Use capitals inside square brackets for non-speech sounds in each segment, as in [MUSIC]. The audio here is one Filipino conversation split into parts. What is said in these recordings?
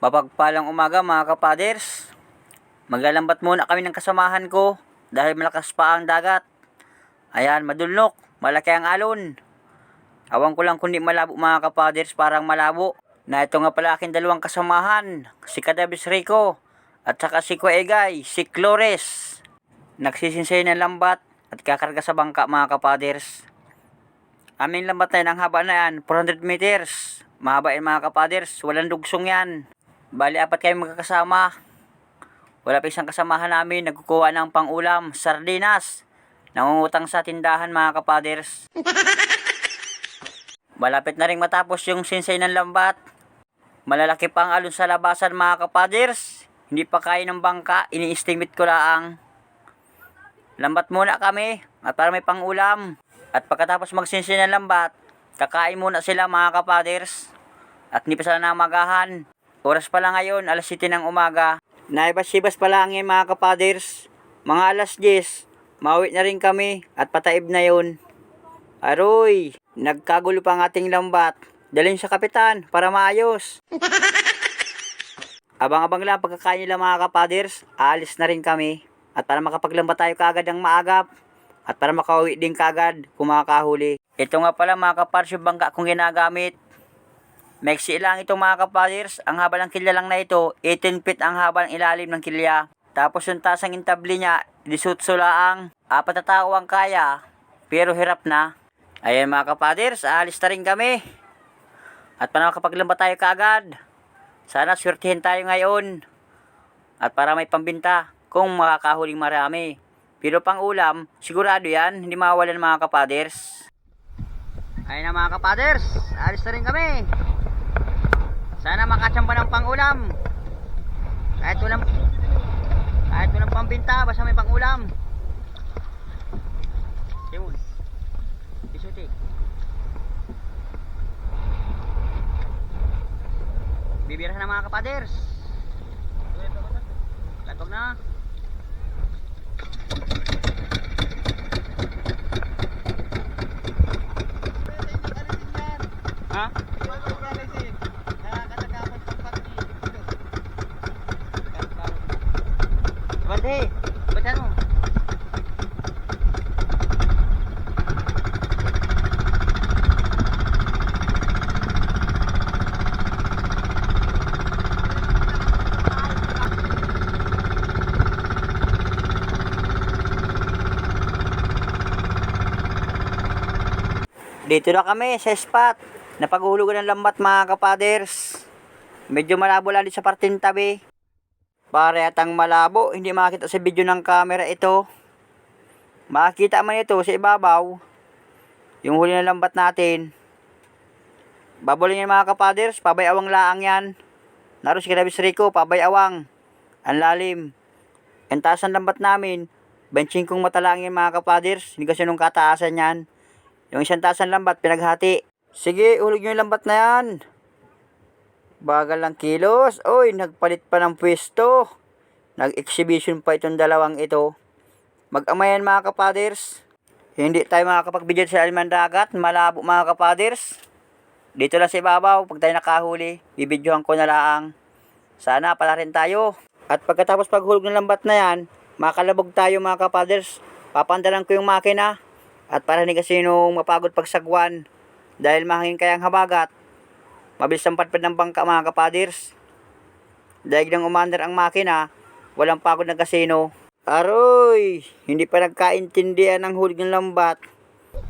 Mapagpalang umaga mga kapaders. Maglalambat muna kami ng kasamahan ko dahil malakas pa ang dagat. Ayan, madulnok. Malaki ang alon. Awan ko lang kundi malabo mga kapaders, parang malabo. Na ito nga pala aking dalawang kasamahan. Si Kadabis Rico at saka si Kuegay, si Clores. Nagsisinsay ng lambat at kakarga sa bangka mga kapaders. Aming lambat na yan, ang haba na yan, 400 meters. Mahaba yan mga kapaders, walang dugsong yan. Bali, apat kayo magkakasama. Wala pa isang kasamahan namin, nagkukuha ng pangulam, sardinas. Nangungutang sa tindahan mga kapaders. Malapit na rin matapos yung sinsay ng lambat. Malalaki pa ang alon sa labasan mga kapaders. Hindi pa kaya ng bangka, ini-estimate ko laang. Lambat muna kami at para may pangulam. At pagkatapos magsinsin ng lambat, kakain muna sila mga kapaders. At hindi pa sila namagahan. Oras pa lang ngayon, alas 7 ng umaga. Naibas-ibas pa lang yung mga kapaders. Mga alas 10, mauwi na rin kami at pataib na yun. Aroy, nagkagulo pa ang ating lambat. Dalhin sa kapitan para maayos. [LAUGHS] Abang-abang lang pagkakain nila mga kapaders, aalis na rin kami. At para makapaglambat tayo kagad ng maagap. At para makauwi din kagad kung makakahuli. Ito nga pala mga kapars yung bangka kong ginagamit. Meksi lang ito mga kapaders. Ang haba ng kilya lang na ito, 18 feet ang haba ng ilalim ng kilya. Tapos yung tasang intabli niya, disutso laang. Apat na tao ang kaya, pero hirap na. Ayan mga kapaders, aalis na rin kami. At para makapaglambat tayo kaagad. Sana swertihin tayo ngayon. At para may pambinta kung makakahuling marami. Pero pang ulam, sigurado yan, hindi mawawalan mga kapaders. Ayun na mga kapaders, alis na rin kami. Sana makachamba ng pangulam. Kahit walang kahit walang pambinta, basta may pangulam. Simon. Isuti. Bibirahan na mga kapaders. Katog na. Ha? Bante, bacan mo. Dito na kami sa spot. Napaghulugan ng lambat mga kapaders. Medyo malabo lang sa parting tabi. Pare atang malabo, hindi makita sa video ng camera ito. Makikita man ito sa ibabaw. Yung huli ng lambat natin. Babulin yan mga kapaders, pabayawang laang yan. Naros si Kinabis Rico, pabayawang. Ang lalim. Ang taas ng lambat namin, benching kong matalang yan mga kapaders. Hindi kasi nung kataasan yan. Yung isang taas ng lambat, pinaghati. Sige, hulog nyo yung lambat na yan. Bagal lang kilos. Oy, nagpalit pa ng pwesto. Nag-exhibition pa itong dalawang ito. Mag-amayan mga kapaders. Hindi tayo makakapagbidyo sa aliman dagat. Malabo mga kapaders. Dito lang sa ibabaw. Pag tayo nakahuli, bibidyohan ko na lang. Sana pala rin tayo. At pagkatapos paghulog ng lambat na yan, makalabog tayo mga kapaders. Papandalan ko yung makina. At para hindi kasi nung mapagod pagsagwan. Dahil mahangin kayang habagat, mabilis ang patpad ng bangka mga kapaders. Dahil nang umander ang makina, walang pagod ng kasino. Aroy, hindi pa nagkaintindihan ng hulog ng lambat.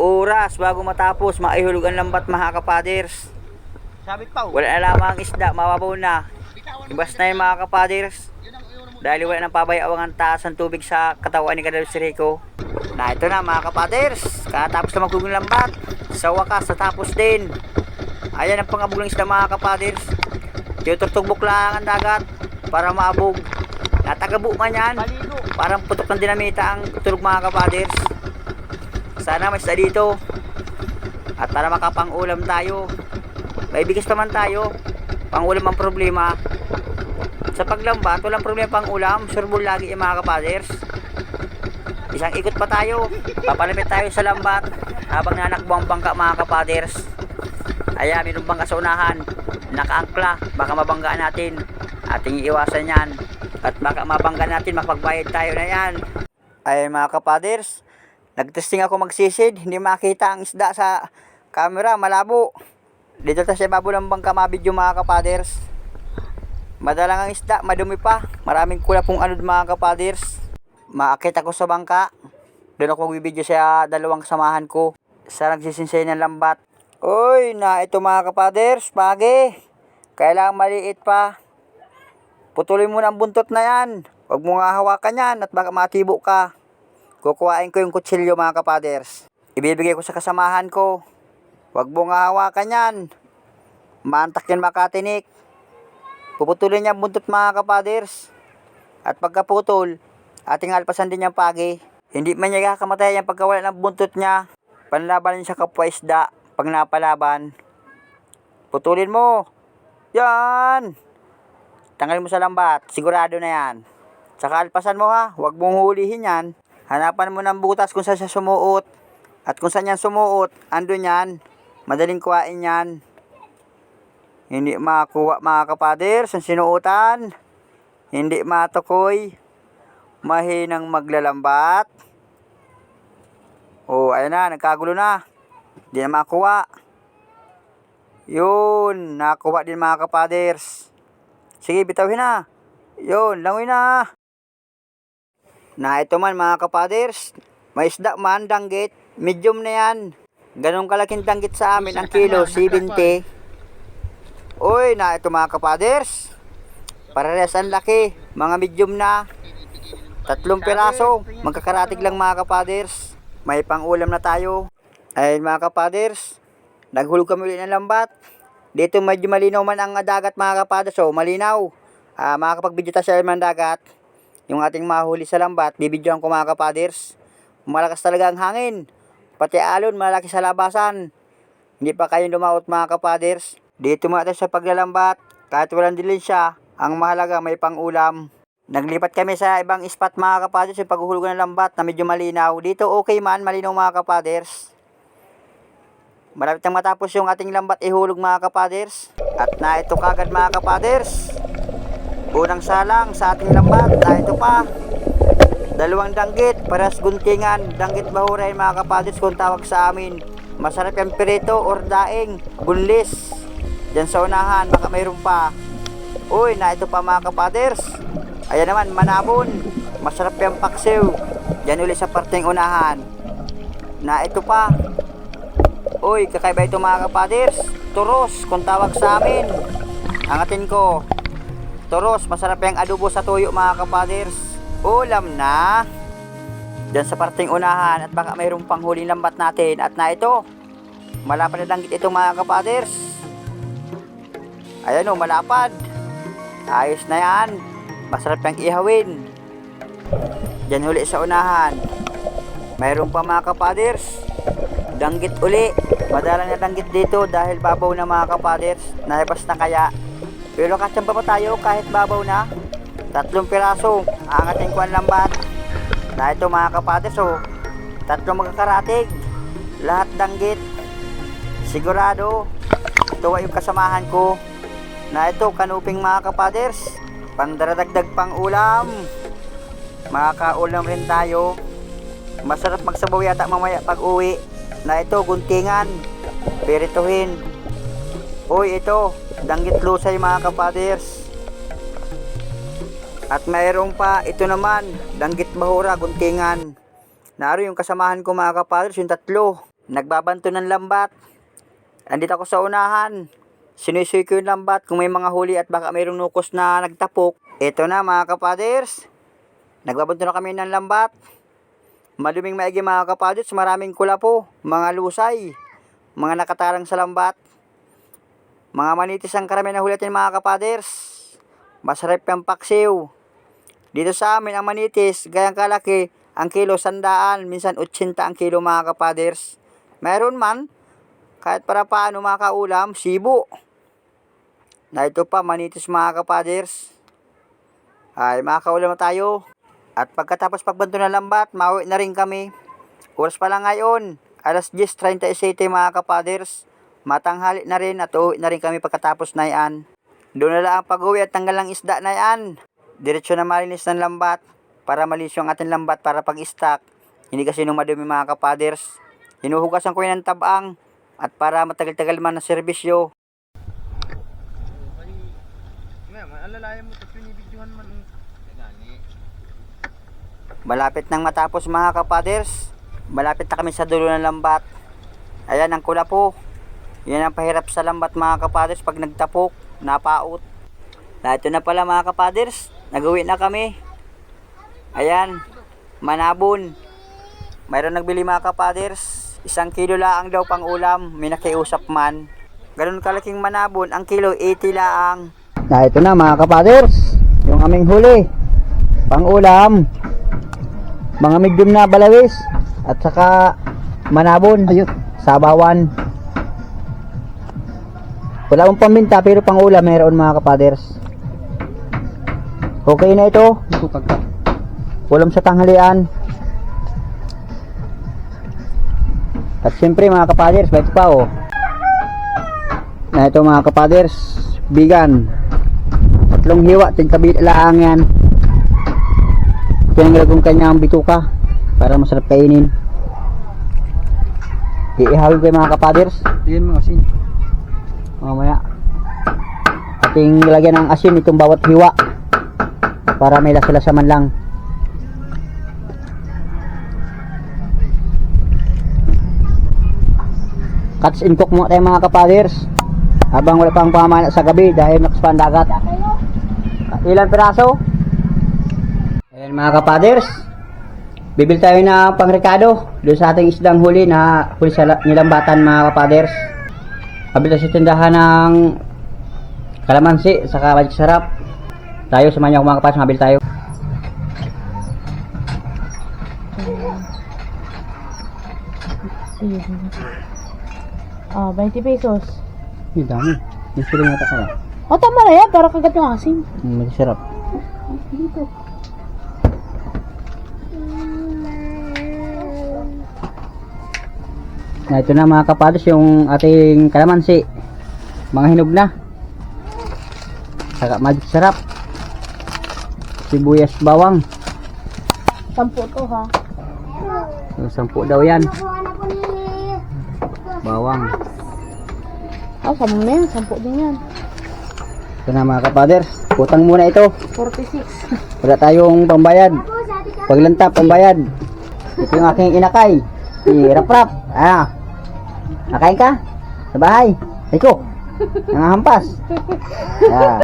Oras bago matapos, maihulog ang lambat mga kapaders. Sabit pa. Wala na lamang ang isda, mababaw na. Ibas na yung mga kapaders. Dahil wala nang pabayawang ang taas ng tubig sa katawan ni Kadal Rico. Na ito na mga kapaders. Katapos na magugong lambat. Sa wakas, natapos din. Ayan ang pangabog ng isda mga kapaders. Tinuturtugbok lang ang dagat para maabog. Natagabo man yan. Parang putok ng dinamita ang tulog mga kapaders. Sana may isda dito. At para makapang-ulam tayo. May bigas naman tayo. Pang-ulam ang problema. Sa paglambat, walang problema pang ulam. Surbol lagi yung mga kapaders. Isang ikot pa tayo. Papalapit tayo sa lambat. Habang nanakbo ang bangka mga kapaders. Ayan, mayroong bangka sa unahan. Nakaangkla. Baka mabanggaan natin. Ating iiwasan yan. At baka mabangga natin, makapagbayad tayo na yan. Ayun mga kapaders, nagtesting ako magsisid, hindi makita ang isda sa camera, malabo. Dito tayo sa ibabaw ng bangka mabidyo mga kapaders. Madalang ang isda, madumi pa. Maraming kula pong anod mga kapaders. Maakit ako sa bangka. Doon ako magbibideo sa dalawang samahan ko. Sa nagsisinsay ng lambat. Uy, na ito mga kapaders, pagi. Kailangan maliit pa. Putulin mo na ang buntot na yan. Huwag mo nga hawakan yan at baka matibo ka. Kukuhain ko yung kutsilyo mga kapaders. Ibibigay ko sa kasamahan ko. Huwag mo nga hawakan yan. Maantak yan makatinik. Puputulin niya ang buntot mga kapaders. At pagkaputol, ating alpasan din yung pagi. Hindi man niya kakamatay yung pagkawala ng buntot niya. Panlaban niya sa kapwa isda pag napalaban. Putulin mo. Yan. Tanggalin mo sa lambat. Sigurado na yan. Tsaka alpasan mo ha. Huwag mong hulihin yan. Hanapan mo ng butas kung saan siya sumuot. At kung saan yan sumuot, andun yan. Madaling kuhain yan. Hindi makakuha mga kapaders ang sinuotan. Hindi matukoy. Mahinang maglalambat. Oh, ayan na, nagkagulo na. Hindi na makuha. Yun, nakuha din mga kapaders. Sige, bitawin na. Yun, langoy na. Na ito man mga kapaders, may isda man, danggit. Medium na yan. Ganong kalaking danggit sa amin ang kilo, 70. Uy, na ito mga kapaders. Parehas ang laki, mga medium na. Tatlong piraso, magkakaratig lang mga kapaders. May pang-ulam na tayo. Ayun mga kapaders, naghulog kami ulit ng lambat. Dito medyo malinaw man ang dagat mga kapaders, so malinaw. Ah, makakapag-video tayo sa ng dagat. Yung ating mahuli sa lambat, bibidyoan ko mga kapaders. Malakas talaga ang hangin. Pati alon, malaki sa labasan. Hindi pa kayo lumaot mga kapaders. Dito muna tayo sa paglalambat. Kahit walang dilensya, ang mahalaga may pang-ulam. Naglipat kami sa ibang spot mga kapaders yung paghuhulog ng lambat na medyo malinaw. Dito okay man, malinaw mga kapaders. Malapit nang matapos yung ating lambat ihulog mga kapaders. At na ito kagad mga kapaders. Unang salang sa ating lambat, na ito pa. Dalawang danggit, paras guntingan, danggit bahuray mga kapaders kung tawag sa amin. Masarap yung pirito or daing, bunlis. Diyan sa unahan, baka mayroon pa. Uy, na ito pa mga kapaders. Ayan naman, manabon. Masarap yung paksiw. Diyan ulit sa parteng unahan. Na ito pa. Uy, kakaiba ito mga kapaders. Turos, kung tawag sa amin. Angatin ko. Turos, masarap yung adobo sa tuyo mga kapaders. Ulam na. Diyan sa parteng unahan at baka mayroong panghuling lambat natin. At na ito, malapad na langgit ito mga kapaders. Ayan o, malapad. Ayos na yan. Masarap yung ihawin. Diyan huli sa unahan. Mayroon pa mga kapaders. Danggit uli. Madalang na danggit dito dahil babaw na mga kapaders. Naipas na kaya. Pero katsamba pa tayo kahit babaw na. Tatlong piraso. Angatin ko ang lambat. Na ito mga kapaders oh. Tatlong magkakaratig. Lahat danggit. Sigurado. Ay yung kasamahan ko. Na ito kanuping mga kapaders. Pandaradagdag pang ulam. Makakaulam rin tayo. Masarap magsabaw yata mamaya pag uwi. Na ito, guntingan. Pirituhin. Uy, ito. Danggit lusay mga kapaders. At mayroon pa, ito naman. Danggit bahura, guntingan. Naro yung kasamahan ko mga kapaders, yung tatlo. Nagbabanto ng lambat. Andito ako sa unahan. Sinisuy ko yung lambat kung may mga huli at baka mayroong nukos na nagtapok. Ito na mga kapaders. Nagbabanto na kami ng lambat. Maluming maigi mga kapaders, maraming kulapo, mga lusay, mga nakatarang sa lambat. Mga manitis ang karami na hulatin mga kapaders. Masarap yung paksiw. Dito sa amin ang manitis, gayang kalaki, ang kilo sandaan, minsan 80 ang kilo mga kapaders. Meron man, kahit para paano makaulam, sibo. Na ito pa, manitis mga kapaders. Ay, makakaulam na tayo. At pagkatapos pagbanto ng lambat, mauwi na rin kami. Oras pa lang ngayon, alas 10.37 mga kapaders. Matanghali na rin at uwi na rin kami pagkatapos na yan. Doon na lang ang pag-uwi at tanggal ng isda na yan. Diretso na malinis ng lambat para malis yung ating lambat para pag-stock. Hindi kasi nung madumi mga kapaders. Hinuhugasan ko yun ng tabang at para matagal-tagal man ang serbisyo. Alalayan mo, tapos Malapit nang matapos mga kapaders. Malapit na kami sa dulo ng lambat. Ayan ang kula po. Yan ang pahirap sa lambat mga kapaders pag nagtapok, napaot. Na ito na pala mga kapaders. Nagawi na kami. Ayan. Manabon. Mayroon nagbili mga kapaders. Isang kilo laang daw pang ulam. May nakiusap man. Ganun kalaking manabon. Ang kilo 80 laang. Na ito na mga kapaders. Yung aming huli. Pang ulam. Mga medium na balawis. At saka manabon. Ayun. Sabawan. Wala akong paminta pero pang ulam meron mga kapaders. Okay na ito. Ulam sa tanghalian. At siyempre mga kapaders, ito pa oh. Na ito mga kapaders, bigan. Tatlong hiwa, tingkabi laang yan. Pinanggal kong kanyang bituka para masarap kainin. Iihawin ko yung mga kapaders. Tingin mo asin. Mamaya. Ating lagyan ng asin itong bawat hiwa. Para may lasa-lasa man lang. Cuts and cook muna tayo mga kapaders. Habang wala pang pamana sa gabi dahil nakaspan dagat. Ilan piraso? Mga kapaders. Bibil tayo na pangrekado doon sa ating isdang huli na huli sa la- nilambatan mga kapaders. Kabila sa tindahan ng kalamansi sa kabalik sarap. Tayo sa manya mga kapaders, mabil tayo. Ah, 20 pesos. Ang dami. Yung sila nga kaya. Oh, tama na yan. Para kagat yung asin. Mm, sarap. Dito. Na ito na mga kapaders yung ating kalamansi. Mga hinog na. Saka magic sarap. Sibuyas bawang. Sampu to ha. Yung sampu daw yan. Bawang. Oh, sampu na yan. Sampu din yan. Ito na mga kapaders. Putang muna ito. 46. [LAUGHS] Wala tayong pambayad. Paglanta, pambayad. Ito yung aking inakay. Si Rap-Rap. Ah. Nakain ka? Sa bahay? Iko. Nangahampas. Ah.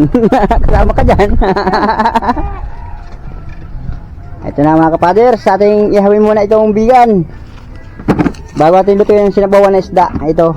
[LAUGHS] Kasama ka dyan. [LAUGHS] Ito na mga kapader. Sa ating ihawin muna itong bigan. Bago ating lutuin yung sinabawan na isda. Ito.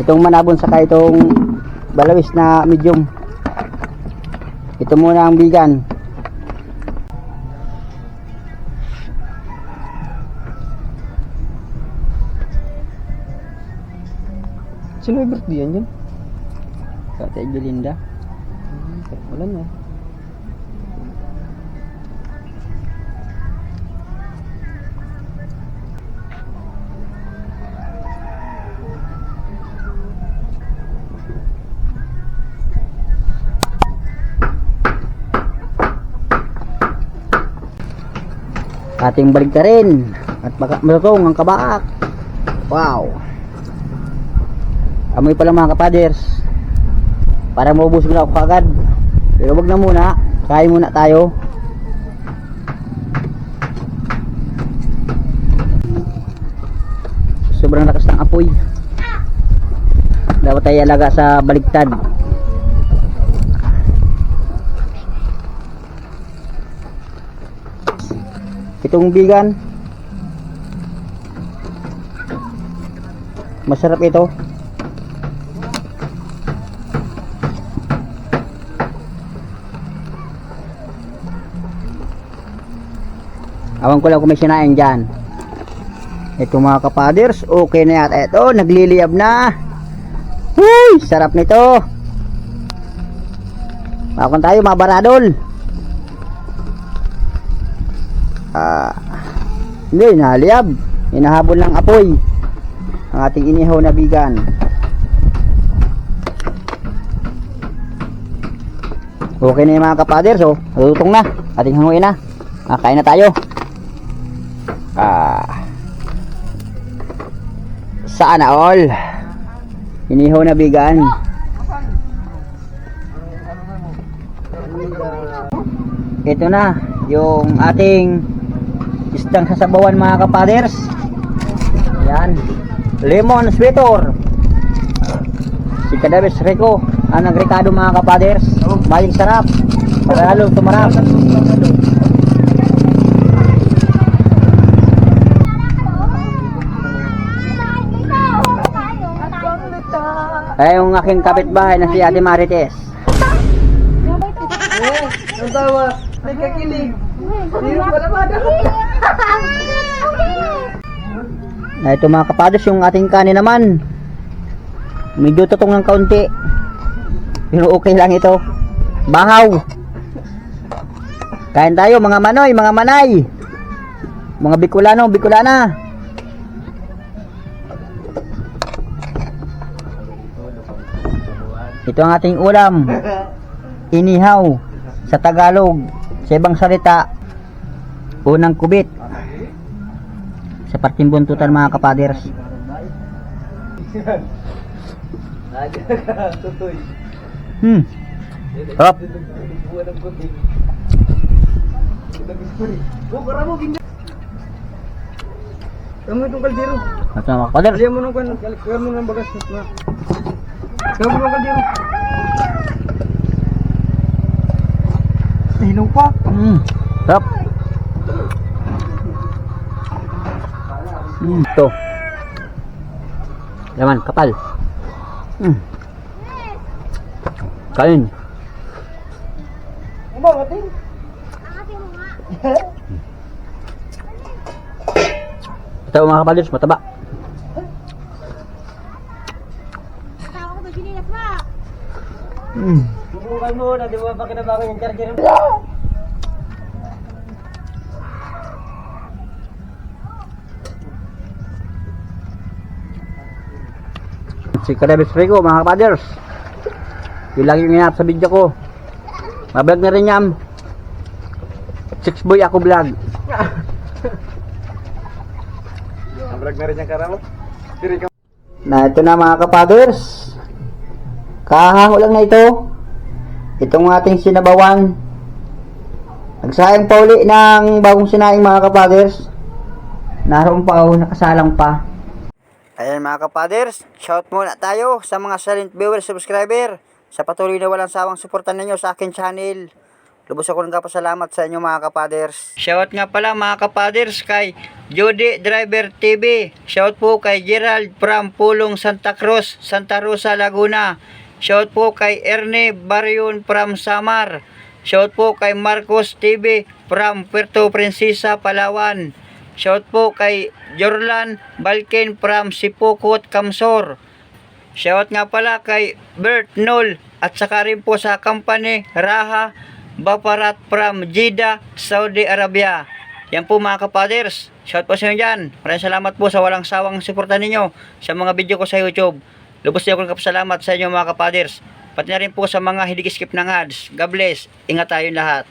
Itong manabon saka itong balawis na medium. Ito muna ang bigan. Sino may birthday yan dyan? Kate Belinda. Wala na. Ating balik ka rin. At baka malutong ang kabaak. Wow. Amoy pala mga kapaders. Para maubos ko na ako kagad. Pero wag na muna. Kain muna tayo. Sobrang lakas ng apoy. Dapat tayo alaga sa baligtad. Itong bigan. Masarap ito. awan ko lang kung may sinaing dyan. Ito mga kapaders okay na yata. Ito nagliliyab na. Uy, sarap nito. Bakon tayo mga baradol. Ah, hindi nahaliyab hinahabol ng apoy. Ang ating inihaw na bigan. Okay na yung mga kapaders oh, lutong na. Ating hanguin na. Ah, na tayo. Sana all. Inihaw na bigan. Ito na, yung ating isdang sasabawan mga kapaders. Yan. Lemon sweater. Si Kadabes Rico, ang nagrekado mga kapaders. Maling sarap. Para lalo tumarap. Ay, yung aking kapitbahay na si Ate Marites. Ang tawa, nagkakilig. Hindi wala ba Na ito mga kapaders, yung ating kanin naman. Medyo tutong ng kaunti. Pero okay lang ito. Bahaw. Kain tayo mga manoy, mga manay. Mga Bicolano, Bicolana. Ito ang ating ulam. Inihaw sa Tagalog. Sa ibang salita, unang kubit sa parting buntutan mga kapaders. Hmm. Sarap. Kamu itong kaldero. At mga kapaders. Aliyan mo nung kan, kuya mo ng bagas. Kamu ng kaldero. Hilaw pa. Hmm. Sarap. Hmm. Ito. Laman, kapal. Hmm. Kain. Ang ba, mating? Ito mga kapaders, mataba. Hmm. Subukan mo na, di ba pa kinabangan yung charger mo? Si Rico, mga kapaders. Yung lagi yung sa video ko. Mablog na rin yan. Six boy ako vlog. Nabrag na rin yung karamo. Na ito na mga kapaders. Kahaho lang na ito. Itong ating sinabawan. Nagsayang pa uli ng bagong sinaing mga kapaders. Naroon pa ako, nakasalang pa. Ayan mga kapaders, shout muna tayo sa mga silent viewer subscriber sa patuloy na walang sawang suportan ninyo sa akin channel. Lubos ako ng kapasalamat sa inyo mga kapaders. Shout nga pala mga kapaders kay Judy Driver TV. Shout po kay Gerald from Pulong Santa Cruz, Santa Rosa, Laguna. Shout po kay Erne Barion from Samar. Shout po kay Marcos TV from Puerto Princesa, Palawan. Shout po kay Jorlan Balkin from Sipukot, Kamsor. Shout nga pala kay Bert Null at saka rin po sa company Raha Baparat from Jeddah, Saudi Arabia. Yan po mga kapaders. Shout po sa inyo dyan. Maraming salamat po sa walang sawang suporta ninyo sa mga video ko sa YouTube. Lubos niyo akong kapasalamat sa inyo mga kapaders. Pati na rin po sa mga hindi skip ng ads. God bless. Ingat tayong lahat.